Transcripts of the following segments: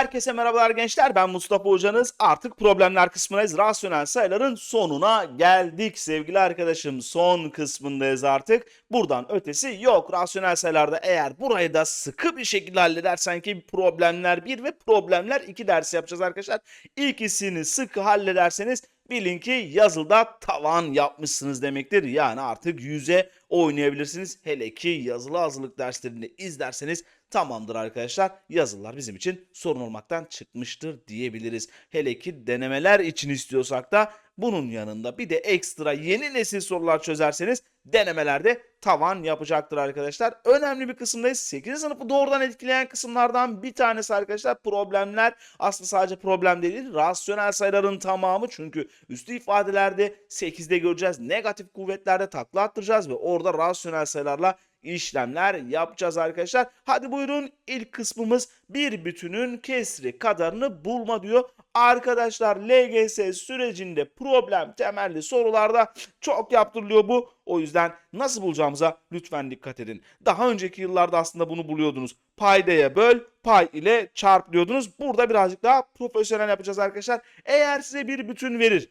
Herkese merhabalar gençler. Ben Mustafa Hocanız. Artık problemler kısmındayız. Rasyonel sayıların sonuna geldik sevgili arkadaşım. Son kısmındayız artık. Buradan ötesi yok. Rasyonel sayılarda eğer burayı da sıkı bir şekilde halledersen ki problemler 1 ve problemler 2 dersi yapacağız arkadaşlar. İkisini sıkı hallederseniz bilin ki yazılıda tavan yapmışsınız demektir. Yani artık yüze oynayabilirsiniz. Hele ki yazılı hazırlık derslerini izlerseniz tamamdır arkadaşlar. Yazılılar bizim için sorun olmaktan çıkmıştır diyebiliriz. Hele ki denemeler için istiyorsak da bunun yanında bir de ekstra yeni nesil sorular çözerseniz denemelerde tavan yapacaktır arkadaşlar. Önemli bir kısımdayız. 8. sınıfı doğrudan etkileyen kısımlardan bir tanesi arkadaşlar problemler. Aslında sadece problem değil, rasyonel sayıların tamamı. Çünkü üstü ifadelerde 8'de göreceğiz. Negatif kuvvetlerde takla attıracağız ve orada rasyonel sayılarla işlemler yapacağız arkadaşlar. Hadi buyurun ilk kısmımız bir bütünün kesri kadarını bulma diyor. Arkadaşlar LGS sürecinde problem temelli sorularda çok yaptırılıyor bu. O yüzden nasıl bulacağımıza lütfen dikkat edin. Daha önceki yıllarda aslında bunu buluyordunuz. Paydaya böl, pay ile çarpılıyordunuz. Burada birazcık daha profesyonel yapacağız arkadaşlar. Eğer size bir bütün verir.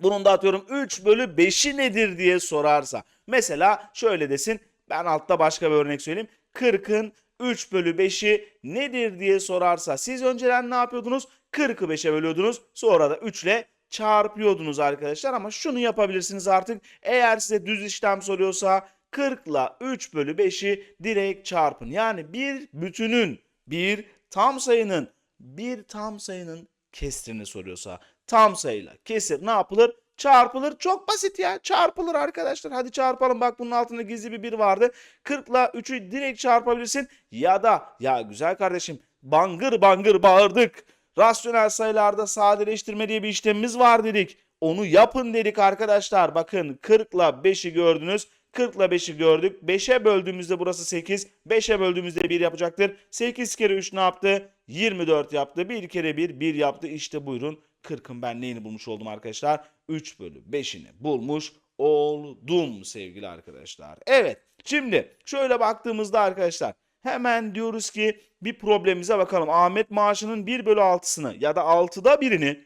Bunun da atıyorum 3 bölü 5'i nedir diye sorarsa. Mesela şöyle desin. Ben altta başka bir örnek söyleyeyim. 40'ın 3 bölü 5'i nedir diye sorarsa siz önceden ne yapıyordunuz? 40'ı 5'e bölüyordunuz. Sonra da 3 ile çarpıyordunuz arkadaşlar. Ama şunu yapabilirsiniz artık. Eğer size düz işlem soruyorsa 40 ile 3 bölü 5'i direkt çarpın. Yani bir bütünün, bir tam sayının, bir tam sayının kesrini soruyorsa tam sayıyla kesir ne yapılır? Çarpılır. Çok basit ya. Çarpılır arkadaşlar. Hadi çarpalım. Bak bunun altında gizli bir 1 vardı. 40 ile 3'ü direkt çarpabilirsin. Ya da ya güzel kardeşim bangır bangır bağırdık. Rasyonel sayılarda sadeleştirme diye bir işlemimiz var dedik. Onu yapın dedik arkadaşlar. Bakın 40 ile 5'i gördünüz. 40 ile 5'i gördük. 5'e böldüğümüzde burası 8. 5'e böldüğümüzde 1 yapacaktır. 8 kere 3 ne yaptı? 24 yaptı. 1 kere 1 1 yaptı. İşte buyurun 40'ın ben neyini bulmuş oldum arkadaşlar? 3 bölü 5'ini bulmuş oldum sevgili arkadaşlar. Evet şimdi şöyle baktığımızda arkadaşlar hemen diyoruz ki bir problemimize bakalım. Ahmet maaşının 1 bölü 6'sını ya da 6'da birini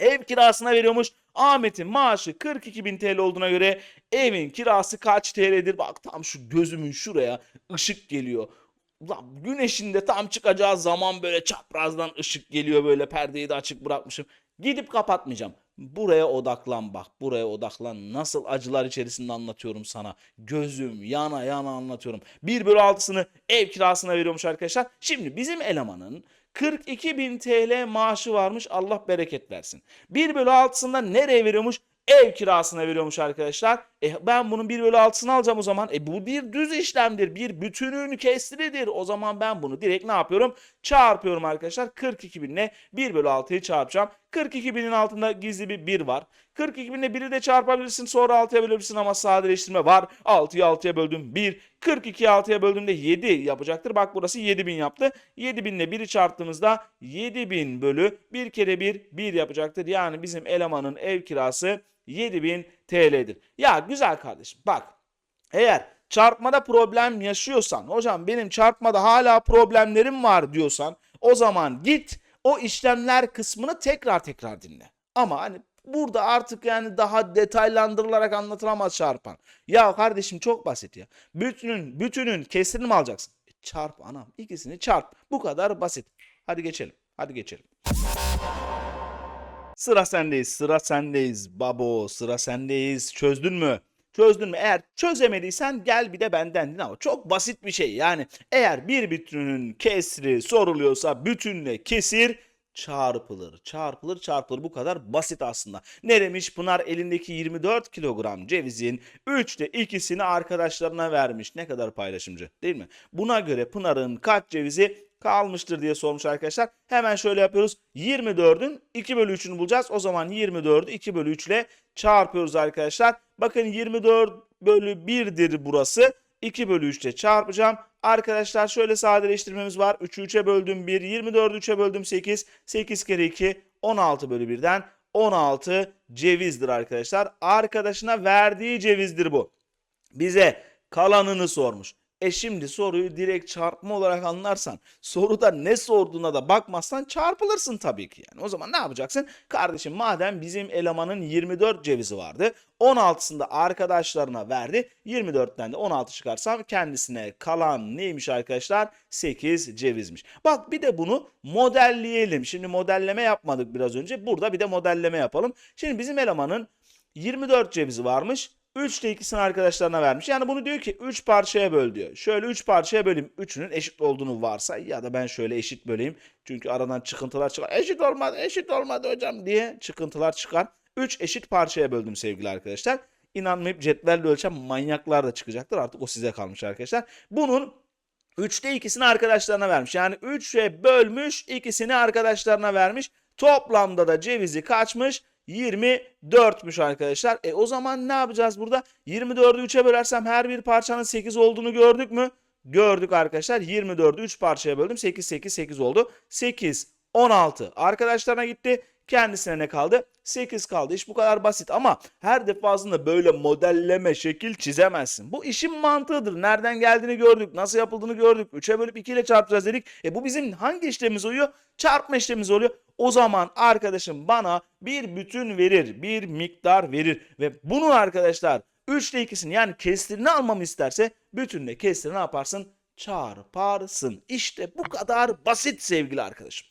ev kirasına veriyormuş. Ahmet'in maaşı 42 bin TL olduğuna göre evin kirası kaç TL'dir? Bak tam şu gözümün şuraya ışık geliyor. Ulan güneşin de tam çıkacağı zaman böyle çaprazdan ışık geliyor böyle perdeyi de açık bırakmışım. Gidip kapatmayacağım. Buraya odaklan bak. Buraya odaklan. Nasıl acılar içerisinde anlatıyorum sana. Gözüm yana yana anlatıyorum. 1 bölü 6'sını ev kirasına veriyormuş arkadaşlar. Şimdi bizim elemanın 42 bin TL maaşı varmış. Allah bereket versin. 1 bölü 6'sında nereye veriyormuş? Ev kirasına veriyormuş arkadaşlar. E ben bunun 1 bölü 6'sını alacağım o zaman. E bu bir düz işlemdir. Bir bütünün kesridir. O zaman ben bunu direkt ne yapıyorum? Çarpıyorum arkadaşlar. 42 binle 1 bölü 6'yı çarpacağım. 42 binin altında gizli bir 1 var. 42 binle 1'i de çarpabilirsin. Sonra 6'ya bölebilirsin ama sadeleştirme var. 6'yı 6'ya böldüm 1. 42'yi 6'ya böldüğümde 7 yapacaktır. Bak burası 7000 yaptı. 7000 ile 1'i çarptığımızda 7000 bölü 1 kere 1 1 yapacaktır. Yani bizim elemanın ev kirası 7000 TL'dir. Ya güzel kardeşim bak eğer çarpmada problem yaşıyorsan hocam benim çarpmada hala problemlerim var diyorsan o zaman git o işlemler kısmını tekrar tekrar dinle. Ama hani burada artık yani daha detaylandırılarak anlatılamaz çarpan. Ya kardeşim çok basit ya. Bütünün bütünün kesirini mi alacaksın? E çarp anam ikisini çarp. Bu kadar basit. Hadi geçelim. Hadi geçelim. Sıra sendeyiz, sıra sendeyiz. Babo, sıra sendeyiz. Çözdün mü? Çözdün mü? Eğer çözemediysen gel bir de benden din ama çok basit bir şey. Yani eğer bir bütünün kesri soruluyorsa bütünle kesir çarpılır, çarpılır, çarpılır. Bu kadar basit aslında. Ne demiş Pınar elindeki 24 kilogram cevizin 3'te ikisini arkadaşlarına vermiş. Ne kadar paylaşımcı değil mi? Buna göre Pınar'ın kaç cevizi kalmıştır diye sormuş arkadaşlar. Hemen şöyle yapıyoruz. 24'ün 2 bölü 3'ünü bulacağız. O zaman 24'ü 2 bölü 3 ile çarpıyoruz arkadaşlar. Bakın 24 bölü 1'dir burası. 2 bölü 3 ile çarpacağım. Arkadaşlar şöyle sadeleştirmemiz var. 3'ü 3'e böldüm 1. 24'ü 3'e böldüm 8. 8 kere 2 16 bölü 1'den 16 cevizdir arkadaşlar. Arkadaşına verdiği cevizdir bu. Bize kalanını sormuş. E şimdi soruyu direkt çarpma olarak anlarsan, soruda ne sorduğuna da bakmazsan çarpılırsın tabii ki yani. O zaman ne yapacaksın? Kardeşim madem bizim elemanın 24 cevizi vardı, 16'sını da arkadaşlarına verdi. 24'ten de 16 çıkarsam kendisine kalan neymiş arkadaşlar? 8 cevizmiş. Bak bir de bunu modelleyelim. Şimdi modelleme yapmadık biraz önce. Burada bir de modelleme yapalım. Şimdi bizim elemanın 24 cevizi varmış. 3 de ikisini arkadaşlarına vermiş. Yani bunu diyor ki 3 parçaya böl diyor. Şöyle 3 parçaya böleyim. Üçünün eşit olduğunu varsa ya da ben şöyle eşit böleyim. Çünkü aradan çıkıntılar çıkar. Eşit olmadı, eşit olmadı hocam diye çıkıntılar çıkar. 3 eşit parçaya böldüm sevgili arkadaşlar. İnanmayıp cetvelle ölçen manyaklar da çıkacaktır. Artık o size kalmış arkadaşlar. Bunun 3'te ikisini arkadaşlarına vermiş. Yani 3'e bölmüş ikisini arkadaşlarına vermiş. Toplamda da cevizi kaçmış? 24'müş arkadaşlar. E o zaman ne yapacağız burada? 24'ü 3'e bölersem her bir parçanın 8 olduğunu gördük mü? Gördük arkadaşlar. 24'ü 3 parçaya böldüm. 8 8 8 oldu. 8 16 arkadaşlarına gitti. Kendisine ne kaldı? 8 kaldı. İş bu kadar basit ama her defasında böyle modelleme, şekil çizemezsin. Bu işin mantığıdır. Nereden geldiğini gördük, nasıl yapıldığını gördük. 3'e bölüp 2 ile çarpacağız dedik. E bu bizim hangi işlemimiz oluyor? Çarpma işlemimiz oluyor. O zaman arkadaşım bana bir bütün verir, bir miktar verir ve bunun arkadaşlar 3 ile 2'sini yani kestirini almamı isterse bütünle kestirini ne yaparsın? Çarparsın. İşte bu kadar basit sevgili arkadaşım.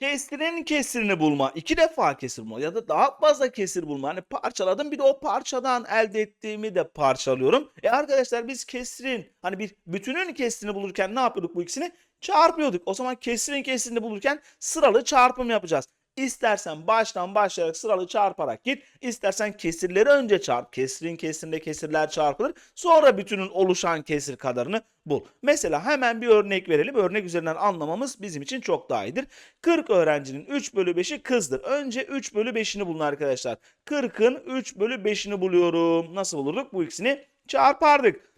Kestirenin kesirini bulma, iki defa kesir bulma ya da daha fazla kesir bulma. Hani parçaladım bir de o parçadan elde ettiğimi de parçalıyorum. E arkadaşlar biz kesirin hani bir bütünün kesirini bulurken ne yapıyorduk bu ikisini? Çarpıyorduk. O zaman kesirin kesirini bulurken sıralı çarpım yapacağız. İstersen baştan başlayarak sıralı çarparak git. İstersen kesirleri önce çarp. Kesirin kesirinde kesirler çarpılır. Sonra bütünün oluşan kesir kadarını bul. Mesela hemen bir örnek verelim. Örnek üzerinden anlamamız bizim için çok daha iyidir. 40 öğrencinin 3 bölü 5'i kızdır. Önce 3 bölü 5'ini bulun arkadaşlar. 40'ın 3 bölü 5'ini buluyorum. Nasıl bulurduk? Bu ikisini çarpardık.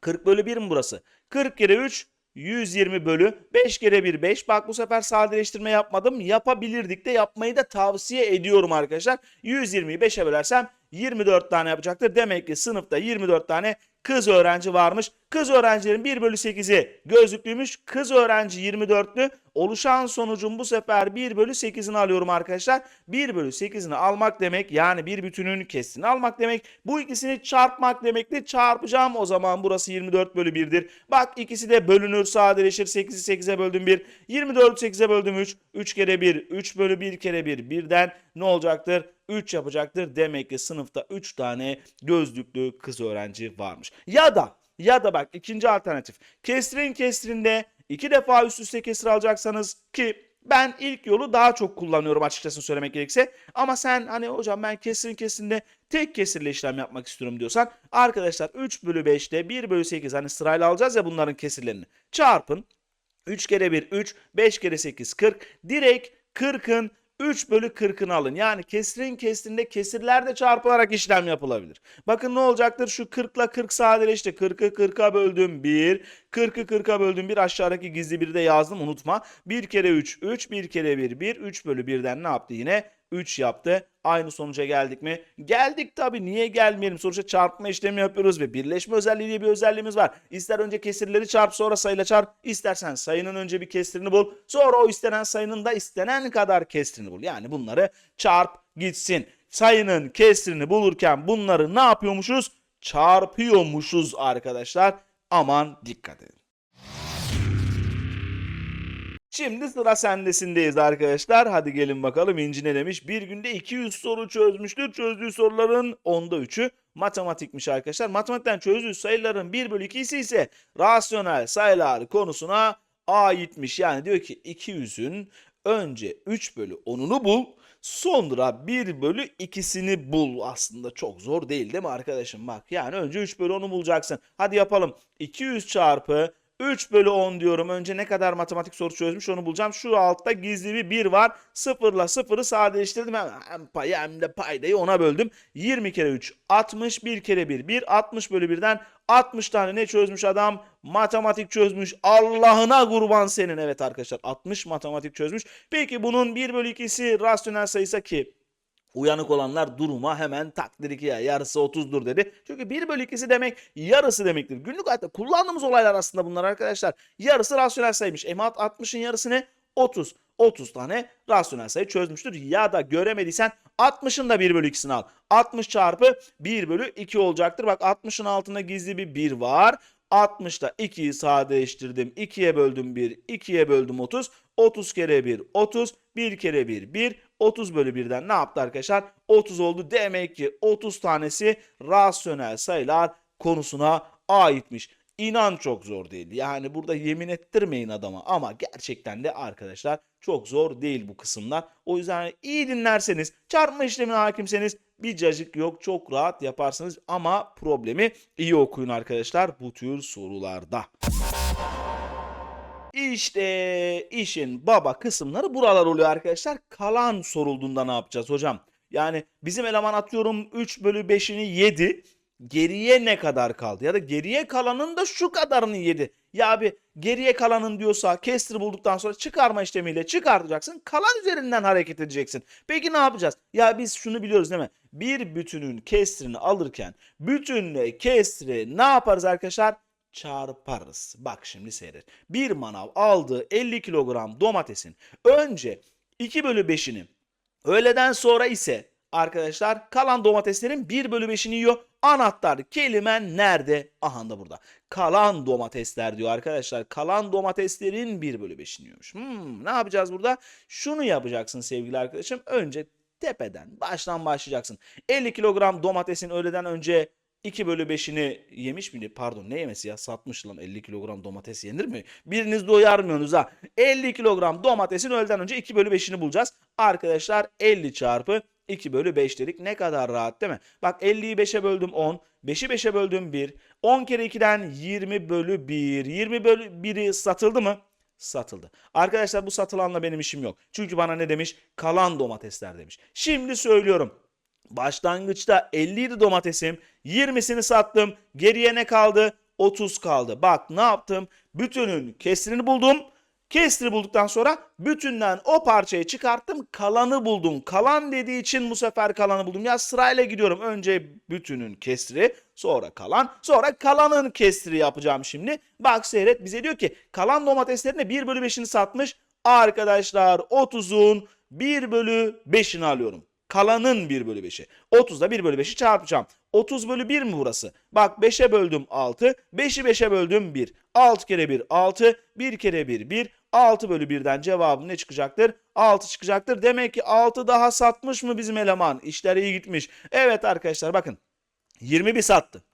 40 bölü 1 mi burası? 40 kere 3 120 bölü 5 kere 1 5. Bak bu sefer sadeleştirme yapmadım. Yapabilirdik de yapmayı da tavsiye ediyorum arkadaşlar. 120'yi 5'e bölersem 24 tane yapacaktır. Demek ki sınıfta 24 tane kız öğrenci varmış. Kız öğrencilerin 1 bölü 8'i gözlüklüymüş. Kız öğrenci 24'lü. Oluşan sonucun bu sefer 1 bölü 8'ini alıyorum arkadaşlar. 1 bölü 8'ini almak demek yani bir bütünün kesini almak demek. Bu ikisini çarpmak demektir. Çarpacağım o zaman burası 24 bölü 1'dir. Bak ikisi de bölünür sadeleşir. 8'i 8'e böldüm 1. 24'ü 8'e böldüm 3. 3 kere 1. 3 bölü 1 kere 1. Birden ne olacaktır? 3 yapacaktır. Demek ki sınıfta 3 tane gözlüklü kız öğrenci varmış. Ya da ya da bak ikinci alternatif. Kesrin kesrinde iki defa üst üste kesir alacaksanız ki ben ilk yolu daha çok kullanıyorum açıkçası söylemek gerekirse. Ama sen hani hocam ben kesrin kesrinde tek kesirle işlem yapmak istiyorum diyorsan arkadaşlar 3 bölü 5'te 1 bölü 8 hani sırayla alacağız ya bunların kesirlerini. Çarpın 3 kere 1 3 5 kere 8 40 direkt 40'ın 3 bölü 40'ını alın. Yani kesirin kesrinde kesirler de çarpılarak işlem yapılabilir. Bakın ne olacaktır? Şu 40 ile 40 sadeleşti. 40'ı 40'a böldüm 1. 40'ı 40'a böldüm 1. Aşağıdaki gizli bir de yazdım unutma. 1 kere 3 3. 1 kere 1 1. 3 bölü 1'den ne yaptı yine? 3 yaptı. Aynı sonuca geldik mi? Geldik tabii. Niye gelmeyelim? Sonuçta çarpma işlemi yapıyoruz ve birleşme özelliği diye bir özelliğimiz var. İster önce kesirleri çarp sonra sayıyla çarp. İstersen sayının önce bir kesirini bul. Sonra o istenen sayının da istenen kadar kesirini bul. Yani bunları çarp gitsin. Sayının kesirini bulurken bunları ne yapıyormuşuz? Çarpıyormuşuz arkadaşlar. Aman dikkat edin. Şimdi sıra sendesindeyiz arkadaşlar. Hadi gelin bakalım İnci ne demiş? Bir günde 200 soru çözmüştür. Çözdüğü soruların onda 3'ü matematikmiş arkadaşlar. Matematikten çözdüğü sayıların 1 bölü 2'si ise rasyonel sayılar konusuna aitmiş. Yani diyor ki 200'ün önce 3 bölü 10'unu bul. Sonra 1 bölü 2'sini bul. Aslında çok zor değil değil mi arkadaşım? Bak yani önce 3 bölü 10'u bulacaksın. Hadi yapalım. 200 çarpı 3 bölü 10 diyorum. Önce ne kadar matematik soru çözmüş onu bulacağım. Şu altta gizli bir 1 var. 0 ile 0'ı sadeleştirdim. Hem, payı hem de paydayı ona böldüm. 20 kere 3 60. 1 kere 1 1. 60 bölü 1'den 60 tane ne çözmüş adam? Matematik çözmüş. Allah'ına kurban senin. Evet arkadaşlar 60 matematik çözmüş. Peki bunun 1 bölü 2'si rasyonel sayısa ki Uyanık olanlar duruma hemen takdir iki ya yarısı 30'dur dedi. Çünkü 1 bölü 2'si demek yarısı demektir. Günlük hayatta kullandığımız olaylar aslında bunlar arkadaşlar. Yarısı rasyonel sayıymış. Emat 60'ın yarısı ne? 30. 30 tane rasyonel sayı çözmüştür. Ya da göremediysen 60'ın da 1 bölü 2'sini al. 60 çarpı 1 bölü 2 olacaktır. Bak 60'ın altında gizli bir 1 var. 60'da 2'yi sadeleştirdim. 2'ye böldüm 1, 2'ye böldüm 30. 30 kere 1, 30. 1 kere 1, 1. 30 bölü 1'den ne yaptı arkadaşlar? 30 oldu. Demek ki 30 tanesi rasyonel sayılar konusuna aitmiş. İnan çok zor değil. Yani burada yemin ettirmeyin adama ama gerçekten de arkadaşlar çok zor değil bu kısımlar. O yüzden iyi dinlerseniz, çarpma işlemine hakimseniz bir cacık yok çok rahat yaparsınız ama problemi iyi okuyun arkadaşlar bu tür sorularda. İşte işin baba kısımları buralar oluyor arkadaşlar. Kalan sorulduğunda ne yapacağız hocam? Yani bizim eleman atıyorum 3 bölü 5'ini yedi. Geriye ne kadar kaldı? Ya da geriye kalanın da şu kadarını yedi. Ya abi geriye kalanın diyorsa kestir bulduktan sonra çıkarma işlemiyle çıkartacaksın. Kalan üzerinden hareket edeceksin. Peki ne yapacağız? Ya biz şunu biliyoruz değil mi? Bir bütünün kestrini alırken bütünle kestri ne yaparız arkadaşlar? Çarparız. Bak şimdi seyret. Bir manav aldığı 50 kilogram domatesin önce 2 bölü 5'ini öğleden sonra ise arkadaşlar kalan domateslerin 1 bölü 5'ini yiyor. Anahtar kelimen nerede? Aha da burada. Kalan domatesler diyor arkadaşlar. Kalan domateslerin 1 bölü 5'ini yiyormuş. Hmm, ne yapacağız burada? Şunu yapacaksın sevgili arkadaşım. Önce tepeden baştan başlayacaksın. 50 kilogram domatesin öğleden önce 2 bölü 5'ini yemiş miydi? Pardon ne yemesi ya? Satmış lan 50 kilogram domates yenir mi? Biriniz doyarmıyorsunuz ha. 50 kilogram domatesin öğleden önce 2 bölü 5'ini bulacağız. Arkadaşlar 50 çarpı 2 bölü 5 dedik. Ne kadar rahat değil mi? Bak 50'yi 5'e böldüm 10. 5'i 5'e böldüm 1. 10 kere 2'den 20 bölü 1. 20 bölü 1'i satıldı mı? Satıldı. Arkadaşlar bu satılanla benim işim yok. Çünkü bana ne demiş? Kalan domatesler demiş. Şimdi söylüyorum. Başlangıçta 50 idi domatesim. 20'sini sattım. Geriye ne kaldı? 30 kaldı. Bak ne yaptım? Bütünün kesrini buldum. Kesri bulduktan sonra bütünden o parçayı çıkarttım. Kalanı buldum. Kalan dediği için bu sefer kalanı buldum. Ya sırayla gidiyorum. Önce bütünün kesri, sonra kalan, sonra kalanın kesri yapacağım şimdi. Bak seyret bize diyor ki kalan domateslerine 1 bölü 5'ini satmış. Arkadaşlar 30'un 1 bölü 5'ini alıyorum. Kalanın 1 bölü 5'i. 30'da 1 bölü 5'i çarpacağım. 30 bölü 1 mi burası? Bak 5'e böldüm 6. 5'i 5'e böldüm 1. 6 kere 1 6. 1 kere 1 1. 6 bölü 1'den cevabım ne çıkacaktır? 6 çıkacaktır. Demek ki 6 daha satmış mı bizim eleman? İşler iyi gitmiş. Evet arkadaşlar bakın. 21 sattı.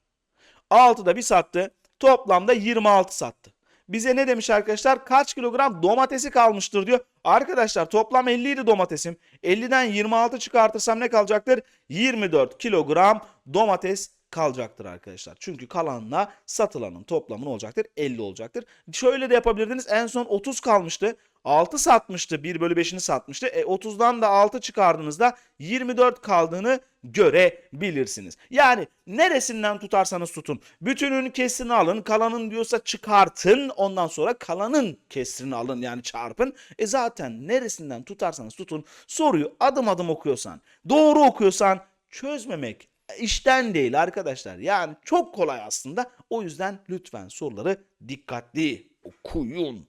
6 da bir sattı. Toplamda 26 sattı. Bize ne demiş arkadaşlar? Kaç kilogram domatesi kalmıştır diyor. Arkadaşlar toplam 50 idi domatesim. 50'den 26 çıkartırsam ne kalacaktır? 24 kilogram domates kalacaktır arkadaşlar. Çünkü kalanla satılanın toplamı olacaktır? 50 olacaktır. Şöyle de yapabilirdiniz. En son 30 kalmıştı. 6 satmıştı. 1 bölü 5'ini satmıştı. E 30'dan da 6 çıkardığınızda 24 kaldığını görebilirsiniz. Yani neresinden tutarsanız tutun. Bütünün kesrini alın. Kalanın diyorsa çıkartın. Ondan sonra kalanın kesrini alın. Yani çarpın. E zaten neresinden tutarsanız tutun. Soruyu adım adım okuyorsan, doğru okuyorsan çözmemek işten değil arkadaşlar. Yani çok kolay aslında. O yüzden lütfen soruları dikkatli okuyun.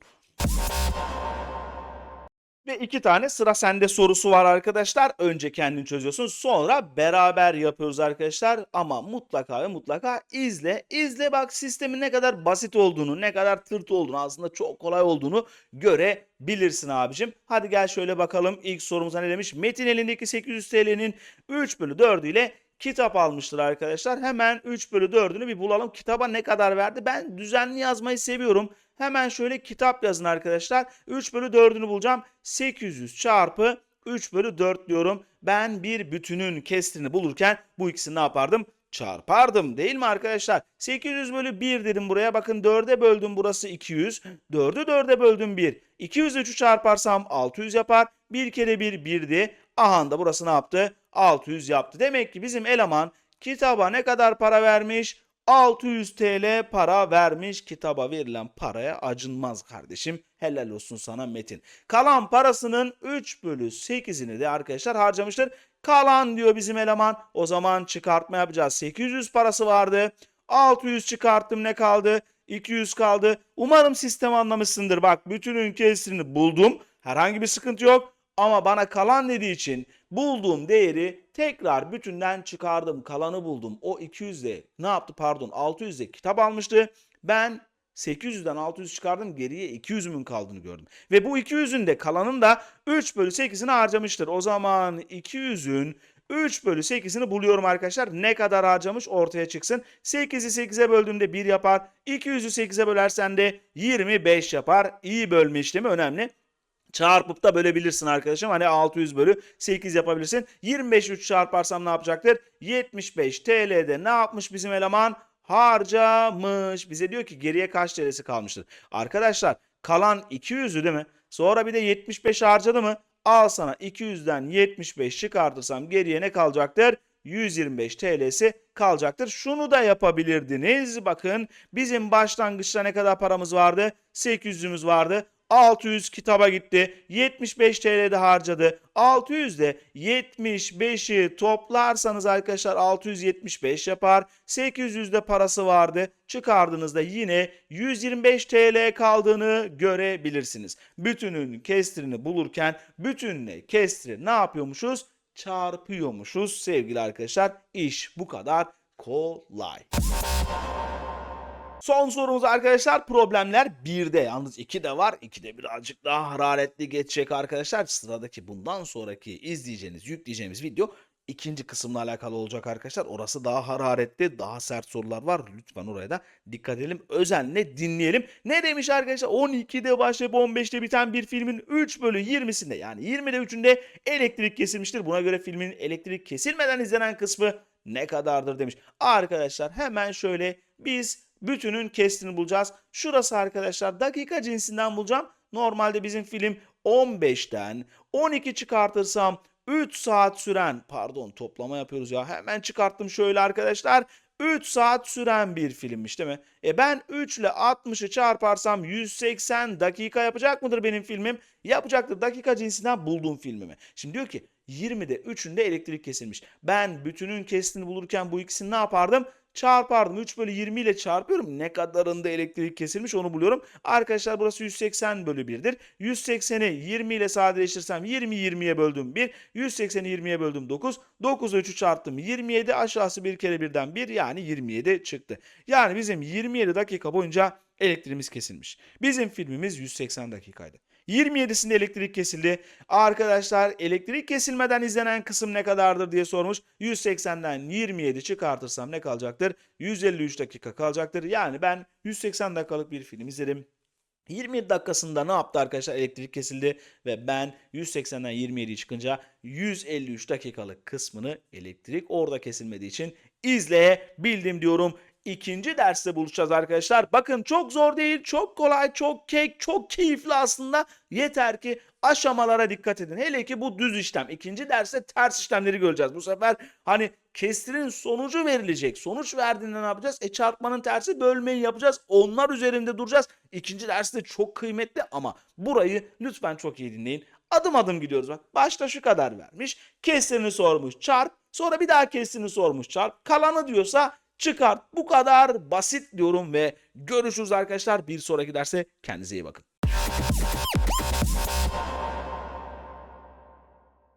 Ve iki tane sıra sende sorusu var arkadaşlar. Önce kendin çözüyorsun sonra beraber yapıyoruz arkadaşlar. Ama mutlaka ve mutlaka izle. İzle bak sistemin ne kadar basit olduğunu, ne kadar tırt olduğunu aslında çok kolay olduğunu görebilirsin abicim. Hadi gel şöyle bakalım ilk sorumuza ne demiş. Metin elindeki 800 TL'nin 3 bölü 4 ile kitap almıştır arkadaşlar. Hemen 3 bölü 4'ünü bir bulalım. Kitaba ne kadar verdi? Ben düzenli yazmayı seviyorum. Hemen şöyle kitap yazın arkadaşlar. 3 bölü 4'ünü bulacağım. 800 çarpı 3 bölü 4 diyorum. Ben bir bütünün kestrini bulurken bu ikisini ne yapardım? Çarpardım değil mi arkadaşlar? 800 bölü 1 dedim buraya. Bakın 4'e böldüm burası 200. 4'ü 4'e böldüm 1. 200 3'ü çarparsam 600 yapar. 1 kere 1 1'di. Aha da burası ne yaptı? 600 yaptı. Demek ki bizim eleman kitaba ne kadar para vermiş? 600 TL para vermiş. Kitaba verilen paraya acınmaz kardeşim. Helal olsun sana Metin. Kalan parasının 3 bölü 8'ini de arkadaşlar harcamıştır. Kalan diyor bizim eleman. O zaman çıkartma yapacağız. 800 parası vardı. 600 çıkarttım ne kaldı? 200 kaldı. Umarım sistem anlamışsındır. Bak bütünün kesirini buldum. Herhangi bir sıkıntı yok. Ama bana kalan dediği için bulduğum değeri tekrar bütünden çıkardım. Kalanı buldum. O 200 de ne yaptı pardon 600 de kitap almıştı. Ben 800'den 600 çıkardım geriye 200'ümün kaldığını gördüm. Ve bu 200'ün de kalanın da 3 bölü 8'ini harcamıştır. O zaman 200'ün 3 bölü 8'ini buluyorum arkadaşlar. Ne kadar harcamış ortaya çıksın. 8'i 8'e böldüğümde 1 yapar. 200'ü 8'e bölersen de 25 yapar. İyi bölme işlemi önemli. Çarpıp da bölebilirsin arkadaşım. Hani 600 bölü 8 yapabilirsin. 25 3 çarparsam ne yapacaktır? 75 TL'de ne yapmış bizim eleman? Harcamış. Bize diyor ki geriye kaç TL'si kalmıştır? Arkadaşlar kalan 200'ü değil mi? Sonra bir de 75 harcadı mı? Al sana 200'den 75 çıkartırsam geriye ne kalacaktır? 125 TL'si kalacaktır. Şunu da yapabilirdiniz. Bakın bizim başlangıçta ne kadar paramız vardı? 800'ümüz vardı. 600 kitaba gitti. 75 TL'de harcadı. 600 de 75'i toplarsanız arkadaşlar 675 yapar. 800 de parası vardı. Çıkardığınızda yine 125 TL kaldığını görebilirsiniz. Bütünün kestirini bulurken bütünle kestiri ne yapıyormuşuz? Çarpıyormuşuz sevgili arkadaşlar. İş bu kadar kolay. Son sorumuz arkadaşlar problemler 1'de. Yalnız 2 de var. 2'de birazcık daha hararetli geçecek arkadaşlar. Sıradaki bundan sonraki izleyeceğiniz, yükleyeceğimiz video ikinci kısımla alakalı olacak arkadaşlar. Orası daha hararetli, daha sert sorular var. Lütfen oraya da dikkat edelim. Özenle dinleyelim. Ne demiş arkadaşlar? 12'de başlayıp 15'te biten bir filmin 3 bölü 20'sinde yani 20'de 3'ünde elektrik kesilmiştir. Buna göre filmin elektrik kesilmeden izlenen kısmı ne kadardır demiş. Arkadaşlar hemen şöyle biz bütünün kestini bulacağız. Şurası arkadaşlar dakika cinsinden bulacağım. Normalde bizim film 15'ten 12 çıkartırsam 3 saat süren pardon toplama yapıyoruz ya hemen çıkarttım şöyle arkadaşlar 3 saat süren bir filmmiş değil mi? E ben 3 ile 60'ı çarparsam 180 dakika yapacak mıdır benim filmim? Yapacaktır. Dakika cinsinden bulduğum filmimi. Şimdi diyor ki 20'de 3'ünde elektrik kesilmiş. Ben bütünün kestiğini bulurken bu ikisini ne yapardım? Çarpardım. 3 bölü 20 ile çarpıyorum. Ne kadarında elektrik kesilmiş onu buluyorum. Arkadaşlar burası 180 bölü 1'dir. 180'i 20 ile sadeleştirsem 20 20'ye böldüm 1. 180'i 20'ye böldüm 9. 9'u 3'ü çarptım 27. Aşağısı bir kere birden 1 yani 27 çıktı. Yani bizim 27 dakika boyunca elektriğimiz kesilmiş. Bizim filmimiz 180 dakikaydı. 27'sinde elektrik kesildi. Arkadaşlar elektrik kesilmeden izlenen kısım ne kadardır diye sormuş. 180'den 27 çıkartırsam ne kalacaktır? 153 dakika kalacaktır. Yani ben 180 dakikalık bir film izledim. 27 dakikasında ne yaptı arkadaşlar? Elektrik kesildi ve ben 180'den 27 çıkınca 153 dakikalık kısmını elektrik orada kesilmediği için izleyebildim diyorum. İkinci derste buluşacağız arkadaşlar. Bakın çok zor değil, çok kolay, çok kek, çok keyifli aslında. Yeter ki aşamalara dikkat edin. Hele ki bu düz işlem. İkinci derste ters işlemleri göreceğiz. Bu sefer hani kestirin sonucu verilecek. Sonuç verdiğinde ne yapacağız? E çarpmanın tersi bölmeyi yapacağız. Onlar üzerinde duracağız. İkinci derste çok kıymetli ama burayı lütfen çok iyi dinleyin. Adım adım gidiyoruz bak. Başta şu kadar vermiş. Kestirini sormuş çarp. Sonra bir daha kestirini sormuş çarp. Kalanı diyorsa çıkart. Bu kadar basit diyorum ve görüşürüz arkadaşlar. Bir sonraki derse kendinize iyi bakın.